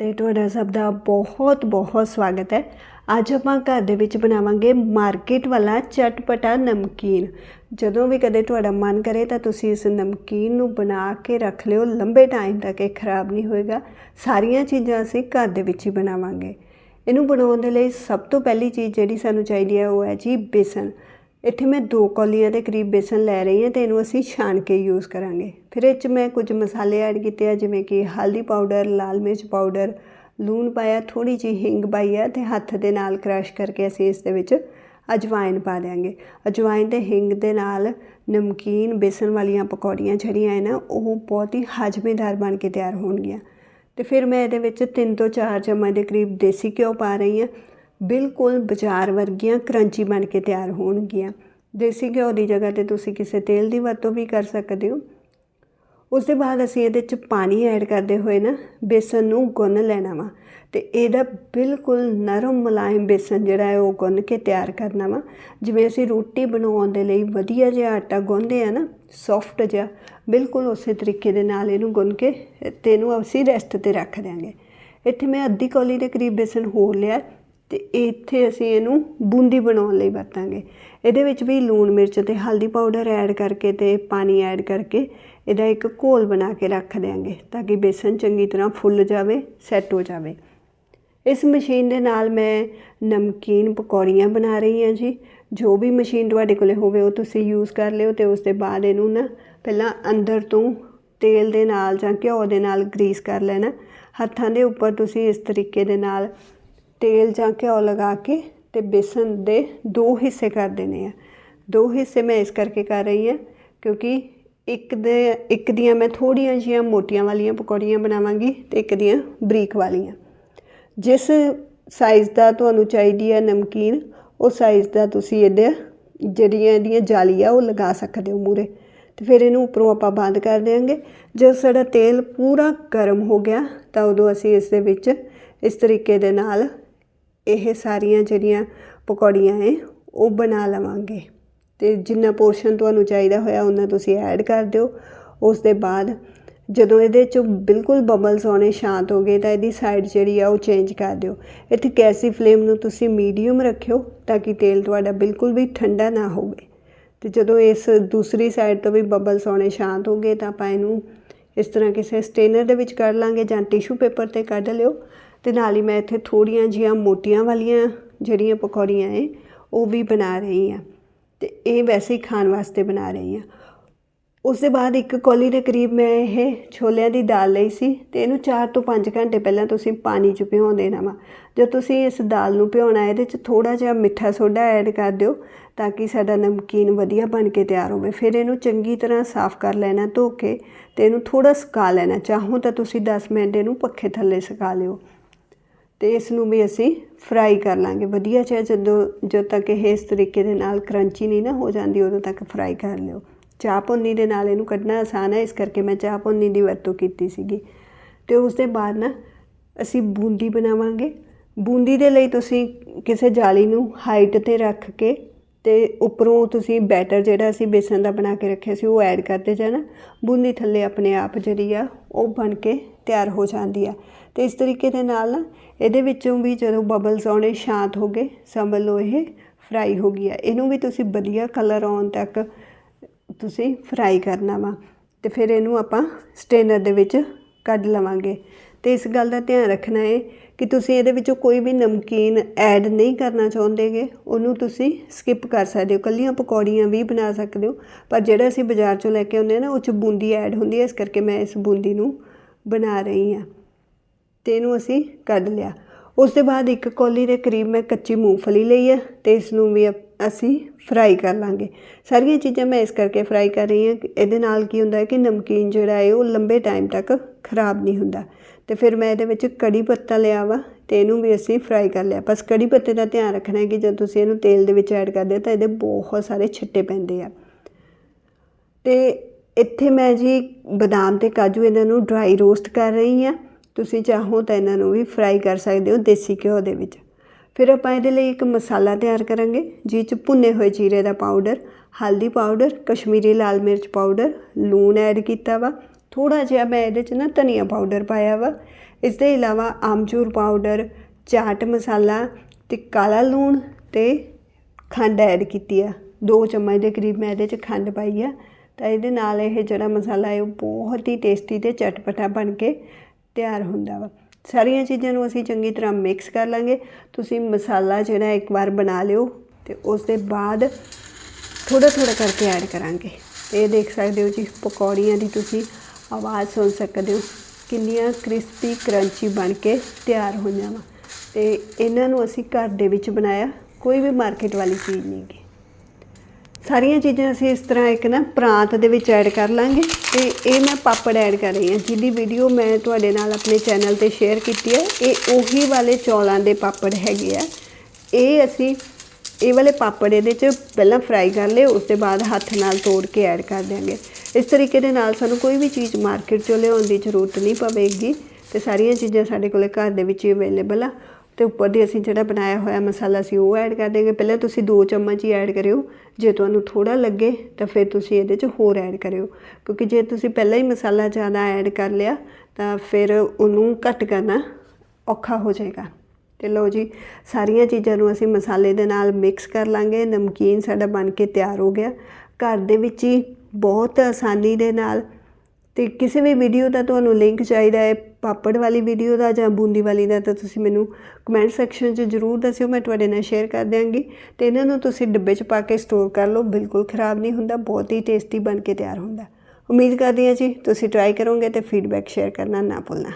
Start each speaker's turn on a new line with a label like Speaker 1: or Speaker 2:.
Speaker 1: ਤੇ ਤੁਹਾਡਾ ਸਭ ਦਾ ਬਹੁਤ ਬਹੁਤ ਸਵਾਗਤ ਹੈ। ਅੱਜ ਆਪਾਂ ਘਰ ਦੇ ਵਿੱਚ ਬਣਾਵਾਂਗੇ ਮਾਰਕੀਟ ਵਾਲਾ ਚਟਪਟਾ ਨਮਕੀਨ। ਜਦੋਂ ਵੀ ਕਦੇ ਤੁਹਾਡਾ ਮਨ ਕਰੇ ਤਾਂ ਤੁਸੀਂ ਇਸ ਨਮਕੀਨ ਨੂੰ ਬਣਾ ਕੇ ਰੱਖ ਲਿਓ। ਲੰਬੇ ਟਾਈਮ ਤੱਕ ਇਹ ਖਰਾਬ ਨਹੀਂ ਹੋਏਗਾ। ਸਾਰੀਆਂ ਚੀਜ਼ਾਂ ਅਸੀਂ ਘਰ ਦੇ ਵਿੱਚ ਹੀ ਬਣਾਵਾਂਗੇ। ਇਹਨੂੰ ਬਣਾਉਣ ਦੇ ਲਈ ਸਭ ਤੋਂ ਪਹਿਲੀ ਚੀਜ਼ ਜਿਹੜੀ ਸਾਨੂੰ ਚਾਹੀਦੀ ਹੈ ਉਹ ਹੈ ਜੀ ਬੇਸਨ। ਇੱਥੇ ਮੈਂ 2 ਕੌਲੀਆਂ ਦੇ ਕਰੀਬ ਬੇਸਨ ਲੈ ਰਹੀ ਹਾਂ ਤੇ ਇਹਨੂੰ ਅਸੀਂ ਛਾਣ ਕੇ ਯੂਜ਼ ਕਰਾਂਗੇ। ਫਿਰ ਇਹ 'ਚ ਮੈਂ ਕੁਝ ਮਸਾਲੇ ਐਡ ਕੀਤੇ ਆ, ਜਿਵੇਂ ਕਿ ਹਲਦੀ ਪਾਊਡਰ ਲਾਲ ਮਿਰਚ ਪਾਊਡਰ ਲੂਣ ਪਾਇਆ ਥੋੜੀ ਜਿਹੀ ਹਿੰਗ ਪਾਈ ਆ ਤੇ ਹੱਥ ਦੇ ਨਾਲ ਕ੍ਰਸ਼ ਕਰਕੇ ਅਸੀਂ ਇਸ ਦੇ ਵਿੱਚ ਅਜਵਾਇਨ ਪਾ ਦਿਆਂਗੇ। ਅਜਵਾਇਨ ਤੇ ਹਿੰਗ ਦੇ ਨਾਲ ਨਮਕੀਨ, ਬੇਸਨ ਵਾਲੀਆਂ ਪਕੌੜੀਆਂ ਜਿਹੜੀਆਂ ਹੈ ਨਾ, ਉਹ ਬਹੁਤ ਹੀ ਹਾਜ਼ਮੇਦਾਰ ਬਣ ਕੇ ਤਿਆਰ ਹੋਣਗੀਆਂ। ਤੇ ਫਿਰ ਮੈਂ ਇਹਦੇ ਵਿੱਚ 3 ਤੋਂ 4 ਚਮਚ ਦੇ ਕਰੀਬ ਦੇਸੀ ਘਿਓ ਪਾ ਰਹੀ ਹਾਂ। ਬਿਲਕੁਲ ਬਾਜ਼ਾਰ ਵਰਗੀਆਂ ਕਰੰਚੀ ਬਣ ਕੇ ਤਿਆਰ ਹੋਣਗੀਆਂ। ਦੇਸੀ ਘਿਓ ਦੀ ਜਗ੍ਹਾ ਤੇ ਤੁਸੀਂ ਕਿਸੇ ਤੇਲ ਦੀ ਵਰਤੋਂ ਵੀ ਕਰ ਸਕਦੇ ਹੋ। ਉਸ ਦੇ ਬਾਅਦ ਅਸੀਂ ਇਹਦੇ ਚ ਪਾਣੀ ਐਡ ਕਰਦੇ ਹੋਏ ਨਾ, ਬੇਸਨ ਨੂੰ ਗੁੰਨ ਲੈਣਾ ਵਾ ਤੇ ਇਹਦਾ ਬਿਲਕੁਲ ਨਰਮ ਮੁਲਾਇਮ ਬੇਸਨ ਜਿਹੜਾ ਹੈ ਉਹ ਗੁੰਨ ਕੇ ਤਿਆਰ ਕਰਨਾ ਵਾ। ਜਿਵੇਂ ਅਸੀਂ ਰੋਟੀ ਬਣਾਉਣ ਦੇ ਲਈ ਵਧੀਆ ਜਿਹਾ ਆਟਾ ਗੁੰਨਦੇ ਆ ਨਾ ਸੌਫਟ ਜਿਹਾ, ਬਿਲਕੁਲ ਉਸੇ ਤਰੀਕੇ ਦੇ ਨਾਲ ਇਹਨੂੰ ਗੁੰਨ ਕੇ ਤੇ ਇਹਨੂੰ ਅਸੀਂ ਰੈਸਟ ਤੇ ਰੱਖ ਦਿਆਂਗੇ। ਇੱਥੇ ਮੈਂ ਅੱਧੀ ਕੌਲੀ ਦੇ ਕਰੀਬ ਬੇਸਨ ਹੋਰ ਲਿਆ। ਤੇ ਇੱਥੇ ਅਸੀਂ ਇਹਨੂੰ ਬੂੰਦੀ ਬਣਾਉਣ ਲਈ ਵਰਤਾਂਗੇ। ਇਹਦੇ ਵਿੱਚ ਵੀ ਲੂਣ, ਮਿਰਚ ਤੇ ਹਲਦੀ ਪਾਊਡਰ ਐਡ ਕਰਕੇ ਤੇ ਪਾਣੀ ਐਡ ਕਰਕੇ ਇਹਦਾ ਇੱਕ ਘੋਲ ਬਣਾ ਕੇ ਰੱਖ ਦਿਆਂਗੇ ਤਾਂ ਕਿ ਬੇਸਨ ਚੰਗੀ ਤਰ੍ਹਾਂ ਫੁੱਲ ਜਾਵੇ, ਸੈੱਟ ਹੋ ਜਾਵੇ। ਇਸ ਮਸ਼ੀਨ ਦੇ ਨਾਲ ਮੈਂ ਨਮਕੀਨ ਪਕੌੜੀਆਂ ਬਣਾ ਰਹੀ ਹਾਂ ਜੀ। ਜੋ ਵੀ ਮਸ਼ੀਨ ਤੁਹਾਡੇ ਕੋਲੇ ਹੋਵੇ ਉਹ ਤੁਸੀਂ ਯੂਜ਼ ਕਰ ਲਿਓ ਤੇ ਉਸ ਦੇ ਬਾਅਦ ਇਹਨੂੰ ਨਾ ਪਹਿਲਾਂ ਅੰਦਰ ਤੋਂ ਤੇਲ ਦੇ ਨਾਲ ਜਾਂ ਘਿਓ ਦੇ ਨਾਲ ਗਰੀਸ ਕਰ ਲੈਣਾ। ਹੱਥਾਂ ਦੇ ਉੱਪਰ ਤੁਸੀਂ ਇਸ ਤਰੀਕੇ ਦੇ ਨਾਲ ਤੇਲ ਜਾਂ ਘਿਓ ਲਗਾ ਕੇ ਤੇ ਬੇਸਨ ਦੇ ਦੋ ਹਿੱਸੇ ਕਰ ਦੇਣੇ ਆ। ਦੋ ਹਿੱਸੇ ਮੈਂ ਇਸ ਕਰਕੇ ਕਰ ਰਹੀ ਹਾਂ ਕਿਉਂਕਿ ਇੱਕ ਦੇ, ਇੱਕ ਦੀਆਂ ਮੈਂ ਥੋੜੀਆਂ ਜਿਹੀਆਂ ਮੋਟੀਆਂ ਵਾਲੀਆਂ ਪਕੌੜੀਆਂ ਬਣਾਵਾਂਗੀ ਤੇ ਇੱਕ ਦੀਆਂ ਬਰੀਕ ਵਾਲੀਆਂ। ਜਿਸ ਸਾਈਜ਼ ਦਾ ਤੁਹਾਨੂੰ ਚਾਹੀਦੀ ਹੈ ਨਮਕੀਨ ਉਹ ਸਾਈਜ਼ ਦਾ ਤੁਸੀਂ ਇਹਦੇ, ਜਿਹੜੀਆਂ ਇਹਦੀਆਂ ਜਾਲੀ ਆ ਉਹ ਲਗਾ ਸਕਦੇ ਹੋ ਮੂਰੇ ਤੇ ਫਿਰ ਇਹਨੂੰ ਉੱਪਰੋਂ ਆਪਾਂ ਬੰਦ ਕਰ ਦੇਵਾਂਗੇ ਜਦੋਂ ਸਾਡਾ ਤੇਲ ਪੂਰਾ ਗਰਮ ਹੋ ਗਿਆ ਤਾਂ ਉਦੋਂ ਅਸੀਂ ਇਸ ਦੇ ਵਿੱਚ ਇਸ ਤਰੀਕੇ ਦੇ ਨਾਲ ਇਹ ਸਾਰੀਆਂ ਜਿਹੜੀਆਂ ਪਕੌੜੀਆਂ ਹੈ ਉਹ ਬਣਾ ਲਵਾਂਗੇ। ਤੇ ਜਿੰਨਾ ਪੋਰਸ਼ਨ ਤੁਹਾਨੂੰ ਚਾਹੀਦਾ ਹੋਇਆ, ਉਹਨਾਂ ਤੁਸੀਂ ਐਡ ਕਰ ਦਿਓ। ਉਸ ਦੇ ਬਾਅਦ ਜਦੋਂ ਇਹਦੇ ਚੋਂ ਬਿਲਕੁਲ ਬਬਲਸ ਆਉਣੇ, ਸ਼ਾਂਤ ਹੋ ਗਏ, ਤਾਂ ਇਹਦੀ ਸਾਈਡ ਜਿਹੜੀ ਆ, ਉਹ ਚੇਂਜ ਕਰ ਦਿਓ। ਇੱਥੇ ਗੈਸ ਫਲੇਮ ਨੂੰ ਤੁਸੀਂ ਮੀਡੀਅਮ ਰੱਖਿਓ, ਤਾਂ ਕਿ ਤੇਲ ਤੁਹਾਡਾ ਬਿਲਕੁਲ ਵੀ ਠੰਡਾ ਨਾ ਹੋਵੇ। ਤੇ ਜਦੋਂ ਇਸ ਦੂਸਰੀ ਸਾਈਡ ਤੋਂ ਵੀ ਬਬਲਸ ਆਉਣੇ, ਸ਼ਾਂਤ ਹੋ ਗਏ, ਤਾਂ ਆਪਾਂ ਇਹਨੂੰ ਇਸ ਤਰ੍ਹਾਂ ਕਿਸੇ ਸਟੇਨਰ ਦੇ ਵਿੱਚ ਕੱਢ ਲਾਂਗੇ ਜਾਂ ਟਿਸ਼ੂ ਪੇਪਰ ਤੇ ਕੱਢ ਲਿਓ। ਅਤੇ ਨਾਲ ਹੀ ਮੈਂ ਇੱਥੇ ਥੋੜ੍ਹੀਆਂ ਜਿਹੀਆਂ ਮੋਟੀਆਂ ਵਾਲੀਆਂ ਜਿਹੜੀਆਂ ਪਕੌੜੀਆਂ ਏ ਉਹ ਵੀ ਬਣਾ ਰਹੀ ਹਾਂ। ਅਤੇ ਇਹ ਵੈਸੇ ਹੀ ਖਾਣ ਵਾਸਤੇ ਬਣਾ ਰਹੀ ਹਾਂ। ਉਸ ਦੇ ਬਾਅਦ ਇੱਕ ਕੌਲੀ ਦੇ ਕਰੀਬ ਮੈਂ ਇਹ ਛੋਲਿਆਂ ਦੀ ਦਾਲ ਲਈ ਸੀ ਅਤੇ ਇਹਨੂੰ 4 ਤੋਂ 5 ਘੰਟੇ ਪਹਿਲਾਂ ਤੁਸੀਂ ਪਾਣੀ 'ਚ ਭਿਓ ਦੇਣਾ ਵਾ ਜਦ ਤੁਸੀਂ ਇਸ ਦਾਲ ਨੂੰ ਭਿਉਣਾ ਇਹਦੇ 'ਚ ਥੋੜਾ ਜਿਹਾ ਮਿੱਠਾ ਸੋਡਾ ਐਡ ਕਰ ਦਿਓ ਤਾਂ ਕਿ ਸਾਡਾ ਨਮਕੀਨ ਵਧੀਆ ਬਣ ਕੇ ਤਿਆਰ ਹੋਵੇ। ਫਿਰ ਇਹਨੂੰ ਚੰਗੀ ਤਰ੍ਹਾਂ ਸਾਫ਼ ਕਰ ਲੈਣਾ, ਧੋ ਕੇ ਅਤੇ ਇਹਨੂੰ ਥੋੜਾ ਸੁਕਾ ਲੈਣਾ। ਚਾਹੋ ਤਾਂ ਤੁਸੀਂ 10 ਮਿੰਟ ਇਹਨੂੰ ਪੱਖੇ ਥੱਲੇ ਸੁਕਾ ਲਿਓ। ਤੇ ਇਸ ਨੂੰ ਵੀ ਅਸੀਂ ਫਰਾਈ ਕਰ ਲਾਂਗੇ। ਵਧੀਆ ਚਾਹ ਜਦੋਂ ਜਦੋਂ ਤੱਕ ਇਹ ਇਸ ਤਰੀਕੇ ਦੇ ਨਾਲ ਕਰੰਚੀ ਨਹੀਂ ਨਾ ਹੋ ਜਾਂਦੀ, ਉਦੋਂ ਤੱਕ ਫਰਾਈ ਕਰ ਲਿਓ। ਚਾਹ ਪੁੰਨੀ ਦੇ ਨਾਲ ਇਹਨੂੰ ਕੱਢਣਾ ਆਸਾਨ ਹੈ, ਇਸ ਕਰਕੇ ਮੈਂ ਚਾਹ ਪੁੰਨੀ ਦੀ ਵਰਤੋਂ ਕੀਤੀ ਸੀਗੀ। ਤੇ ਉਸ ਦੇ ਬਾਅਦ ਨਾ ਅਸੀਂ ਬੂੰਦੀ ਬਣਾਵਾਂਗੇ। ਬੂੰਦੀ ਦੇ ਲਈ ਤੁਸੀਂ ਕਿਸੇ ਜਾਲੀ ਨੂੰ ਹਾਈਟ ਤੇ ਰੱਖ ਕੇ ਅਤੇ ਉੱਪਰੋਂ ਤੁਸੀਂ ਬੈਟਰ ਜਿਹੜਾ ਅਸੀਂ ਬੇਸਨ ਦਾ ਬਣਾ ਕੇ ਰੱਖਿਆ ਸੀ, ਉਹ ਐਡ ਕਰਦੇ ਜਾਣਾ। ਬੂੰਦੀ ਥੱਲੇ ਆਪਣੇ ਆਪ ਜਿਹੜੀ ਆ, ਉਹ ਬਣ ਕੇ ਤਿਆਰ ਹੋ ਜਾਂਦੀ ਆ। ਅਤੇ ਇਸ ਤਰੀਕੇ ਦੇ ਨਾਲ ਨਾ, ਇਹਦੇ ਵਿੱਚੋਂ ਵੀ ਜਦੋਂ ਬਬਲਸ ਆਉਣੇ ਸ਼ਾਂਤ ਹੋ ਗਏ ਸਮਝ ਲਓ ਇਹ ਫਰਾਈ ਹੋ ਗਈ ਆ। ਇਹਨੂੰ ਵੀ ਤੁਸੀਂ ਵਧੀਆ ਕਲਰ ਆਉਣ ਤੱਕ ਤੁਸੀਂ ਫਰਾਈ ਕਰਨਾ ਵਾ। ਤੇ ਫਿਰ ਇਹਨੂੰ ਆਪਾਂ ਸਟੇਨਰ ਦੇ ਵਿੱਚ ਕੱਢ ਲਵਾਂਗੇ। ਤੇ ਇਸ ਗੱਲ ਦਾ ਧਿਆਨ ਰੱਖਣਾ ਹੈ ਕਿ ਤੁਸੀਂ ਇਹਦੇ ਵਿੱਚੋਂ ਕੋਈ ਵੀ ਨਮਕੀਨ ਐਡ ਨਹੀਂ ਕਰਨਾ ਚਾਹੁੰਦੇਗੇ, ਉਹਨੂੰ ਤੁਸੀਂ ਸਕਿਪ ਕਰ ਸਕਦੇ ਹੋ। ਕੱਲੀਆਂ ਪਕੌੜੀਆਂ ਵੀ ਬਣਾ ਸਕਦੇ ਹੋ, ਪਰ ਜਿਹੜਾ ਅਸੀਂ ਬਾਜ਼ਾਰ ਚੋਂ ਲੈ ਕੇ ਆਉਂਦੇ ਆ ਨਾ, ਉਹ ਚ ਬੂੰਦੀ ਐਡ ਹੁੰਦੀ ਹੈ, ਇਸ ਕਰਕੇ ਮੈਂ ਇਸ ਬੂੰਦੀ ਨੂੰ ਬਣਾ ਰਹੀ ਹਾਂ। ਤੇ ਇਹਨੂੰ ਅਸੀਂ ਕੱਢ ਲਿਆ। ਉਸ ਤੋਂ ਬਾਅਦ ਇੱਕ ਕੌਲੀ ਦੇ ਕਰੀਬ ਮੈਂ ਕੱਚੀ ਮੂੰਗਫਲੀ ਲਈ ਹੈ ਤੇ ਇਸ ਨੂੰ ਵੀ ਅਸੀਂ ਫਰਾਈ ਕਰ ਲਾਂਗੇ। ਸਾਰੀਆਂ ਚੀਜ਼ਾਂ ਮੈਂ ਇਸ ਕਰਕੇ ਫਰਾਈ ਕਰ ਰਹੀ ਹਾਂ ਇਹਦੇ ਨਾਲ ਕੀ ਹੁੰਦਾ ਹੈ ਕਿ ਨਮਕੀਨ ਜਿਹੜਾ ਹੈ, ਉਹ ਲੰਬੇ ਟਾਈਮ ਤੱਕ ਖਰਾਬ ਨਹੀਂ ਹੁੰਦਾ। ਤੇ ਫਿਰ ਮੈਂ ਇਹਦੇ ਵਿੱਚ ਕੜੀ ਪੱਤਾ ਲਿਆ ਵਾ ਤੇ ਇਹਨੂੰ ਵੀ ਅਸੀਂ ਫਰਾਈ ਕਰ ਲਿਆ। ਬਸ ਕੜੀ ਪੱਤੇ ਦਾ ਧਿਆਨ ਰੱਖਣਾ ਹੈ ਕਿ ਜਦ ਤੁਸੀਂ ਇਹਨੂੰ ਤੇਲ ਦੇ ਵਿੱਚ ਐਡ ਕਰਦੇ ਹੋ ਤਾਂ ਇਹਦੇ ਬਹੁਤ ਸਾਰੇ ਛਿੱਟੇ ਪੈਂਦੇ ਆ। ਤੇ ਇੱਥੇ ਮੈਂ ਜੀ ਬਦਾਮ ਤੇ ਕਾਜੂ ਇਹਨਾਂ ਨੂੰ ਡਰਾਈ ਰੋਸਟ ਕਰ ਰਹੀ ਹਾਂ। ਤੁਸੀਂ ਚਾਹੋ ਤਾਂ ਇਹਨਾਂ ਨੂੰ ਵੀ ਫਰਾਈ ਕਰ ਸਕਦੇ ਹੋ ਦੇਸੀ ਘਿਓ ਦੇ ਵਿੱਚ। ਫਿਰ ਆਪਾਂ ਇਹਦੇ ਲਈ ਇੱਕ ਮਸਾਲਾ ਤਿਆਰ ਕਰਾਂਗੇ ਜਿਸ 'ਚ ਭੁੰਨੇ ਹੋਏ ਜੀਰੇ ਦਾ ਪਾਊਡਰ ਹਲਦੀ ਪਾਊਡਰ ਕਸ਼ਮੀਰੀ ਲਾਲ ਮਿਰਚ ਪਾਊਡਰ ਲੂਣ ਐਡ ਕੀਤਾ ਵਾ ਥੋੜਾ ਜਿਹਾ ਮੈਂ ਇਹਦੇ 'ਚ ਨਾ ਧਨੀਆ ਪਾਊਡਰ ਪਾਇਆ ਵਾ। ਇਸ ਦੇ ਇਲਾਵਾ ਆਮਚੂਰ ਪਾਊਡਰ ਚਾਟ ਮਸਾਲਾ ਤੇ ਕਾਲਾ ਲੂਣ ਤੇ ਖੰਡ ਐਡ ਕੀਤੀ ਆ। 2 ਚਮਚ ਦੇ ਕਰੀਬ ਮੈਂ ਇਹਦੇ 'ਚ ਖੰਡ ਪਾਈ ਆ। ਤਾਂ ਇਹਦੇ ਨਾਲ ਇਹ ਜਿਹੜਾ ਮਸਾਲਾ ਹੈ, ਉਹ ਬਹੁਤ ਹੀ ਟੇਸਟੀ ਤੇ ਚਟਪਟਾ ਬਣ ਕੇ ਤਿਆਰ ਹੁੰਦਾ ਵਾ। ਸਾਰੀਆਂ ਚੀਜ਼ਾਂ ਨੂੰ ਅਸੀਂ ਚੰਗੀ ਤਰ੍ਹਾਂ ਮਿਕਸ ਕਰ ਲਾਂਗੇ। ਤੁਸੀਂ ਮਸਾਲਾ ਜਿਹੜਾ ਇੱਕ ਵਾਰ ਬਣਾ ਲਿਓ ਤੇ ਉਸ ਦੇ ਬਾਅਦ ਥੋੜਾ ਥੋੜਾ ਕਰਕੇ ਐਡ ਕਰਾਂਗੇ। ਤੇ ਇਹ ਦੇਖ ਸਕਦੇ ਹੋ ਜੀ, ਪਕੌੜੀਆਂ ਦੀ ਤੁਸੀਂ ਆਵਾਜ਼ ਸੁਣ ਸਕਦੇ ਹੋ। ਕਿੰਨੀਆਂ ਕ੍ਰਿਸਪੀ, ਕਰੰਚੀ ਬਣ ਕੇ ਤਿਆਰ ਹੋਈਆਂ ਵਾ। ਤੇ ਇਹਨਾਂ ਨੂੰ ਅਸੀਂ ਘਰ ਦੇ ਵਿੱਚ ਬਣਾਇਆ। ਕੋਈ ਵੀ ਮਾਰਕੀਟ ਵਾਲੀ ਚੀਜ਼ ਨਹੀਂ ਗੀ। ਸਾਰੀਆਂ ਚੀਜ਼ਾਂ ਅਸੀਂ ਇਸ ਤਰ੍ਹਾਂ ਇੱਕ ਨਾ ਪ੍ਰਾਂਤ ਦੇ ਵਿੱਚ ਐਡ ਕਰ ਲਾਂਗੇ। ਤੇ ਇਹ ਮੈਂ ਪਾਪੜ ਐਡ ਕਰ ਰਹੀ ਹਾਂ। ਜਿਹਦੀ ਵੀਡੀਓ ਮੈਂ ਤੁਹਾਡੇ ਨਾਲ ਆਪਣੇ ਚੈਨਲ ਤੇ ਸ਼ੇਅਰ ਕੀਤੀ ਹੈ। ਇਹ ਉਹੀ ਵਾਲੇ ਚੌਲਾਂ ਦੇ ਪਾਪੜ ਹੈਗੇ ਆ। ਇਹ ਅਸੀਂ, ਇਹ ਵਾਲੇ ਪਾਪੜ ਇਹਦੇ 'ਚ ਪਹਿਲਾਂ ਫਰਾਈ ਕਰ ਲਏ। ਉਸ ਤੋਂ ਬਾਅਦ ਹੱਥ ਨਾਲ ਤੋੜ ਕੇ ਐਡ ਕਰ ਦਿਆਂਗੇ। ਇਸ ਤਰੀਕੇ ਦੇ ਨਾਲ ਸਾਨੂੰ ਕੋਈ ਵੀ ਚੀਜ਼ ਮਾਰਕੀਟ 'ਚੋਂ ਲਿਆਉਣ ਦੀ ਜ਼ਰੂਰਤ ਨਹੀਂ ਪਵੇਗੀ ਤੇ ਸਾਰੀਆਂ ਚੀਜ਼ਾਂ ਸਾਡੇ ਕੋਲੇ ਘਰ ਦੇ ਵਿੱਚ ਹੀ ਅਵੇਲੇਬਲ ਆ। ਤੇ ਉੱਪਰ ਦੀ ਅਸੀਂ ਜਿਹੜਾ ਬਣਾਇਆ ਹੋਇਆ ਮਸਾਲਾ ਸੀ ਉਹ ਐਡ ਕਰ ਦੇਂਗੇ ਪਹਿਲਾਂ ਤੁਸੀਂ 2 ਚਮਚ ਹੀ ਐਡ ਕਰਿਓ। ਜੇ ਤੁਹਾਨੂੰ ਥੋੜਾ ਲੱਗੇ ਤਾਂ ਫਿਰ ਤੁਸੀਂ ਇਹਦੇ 'ਚ ਹੋਰ ਐਡ ਕਰਿਓ। ਕਿਉਂਕਿ ਜੇ ਤੁਸੀਂ ਪਹਿਲਾਂ ਹੀ ਮਸਾਲਾ ਜ਼ਿਆਦਾ ਐਡ ਕਰ ਲਿਆ ਤਾਂ ਫਿਰ ਉਹਨੂੰ ਘੱਟ ਕਰਨਾ ਔਖਾ ਹੋ ਜਾਏਗਾ। ਤੇ ਲਓ ਜੀ, ਸਾਰੀਆਂ ਚੀਜ਼ਾਂ ਨੂੰ ਅਸੀਂ ਮਸਾਲੇ ਦੇ ਨਾਲ ਮਿਕਸ ਕਰ ਲਾਂਗੇ। ਨਮਕੀਨ ਸਾਡਾ ਬਣ ਕੇ ਤਿਆਰ ਹੋ ਗਿਆ। ਘਰ ਦੇ ਵਿੱਚ ਹੀ ਬਹੁਤ ਆਸਾਨੀ ਦੇ ਨਾਲ ਤੇ ਕਿਸੇ ਵੀ ਵੀਡੀਓ ਦਾ ਤੁਹਾਨੂੰ ਲਿੰਕ ਚਾਹੀਦਾ ਹੈ, ਪਾਪੜ ਵਾਲੀ ਵੀਡੀਓ ਦਾ ਜਾਂ ਬੂੰਦੀ ਵਾਲੀ ਦਾ, ਤਾਂ ਤੁਸੀਂ ਮੈਨੂੰ ਕਮੈਂਟ ਸੈਕਸ਼ਨ 'ਚ ਜਰੂਰ ਦੱਸਿਓ, ਮੈਂ ਤੁਹਾਡੇ ਨਾਲ ਸ਼ੇਅਰ ਕਰ ਦਿਆਂਗੀ ਤੇ ਇਹਨਾਂ ਨੂੰ ਤੁਸੀਂ ਡੱਬੇ 'ਚ ਪਾ ਕੇ ਸਟੋਰ ਕਰ ਲਓ, ਬਿਲਕੁਲ ਖਰਾਬ ਨਹੀਂ ਹੁੰਦਾ, ਬਹੁਤ ਹੀ ਟੇਸਟੀ ਬਣ ਕੇ ਤਿਆਰ ਹੁੰਦਾ। ਉਮੀਦ ਕਰਦੀ ਹਾਂ ਜੀ, ਤੁਸੀਂ ਟਰਾਈ ਕਰੋਗੇ ਤੇ ਫੀਡਬੈਕ ਸ਼ੇਅਰ ਕਰਨਾ ਨਾ ਭੁੱਲਣਾ।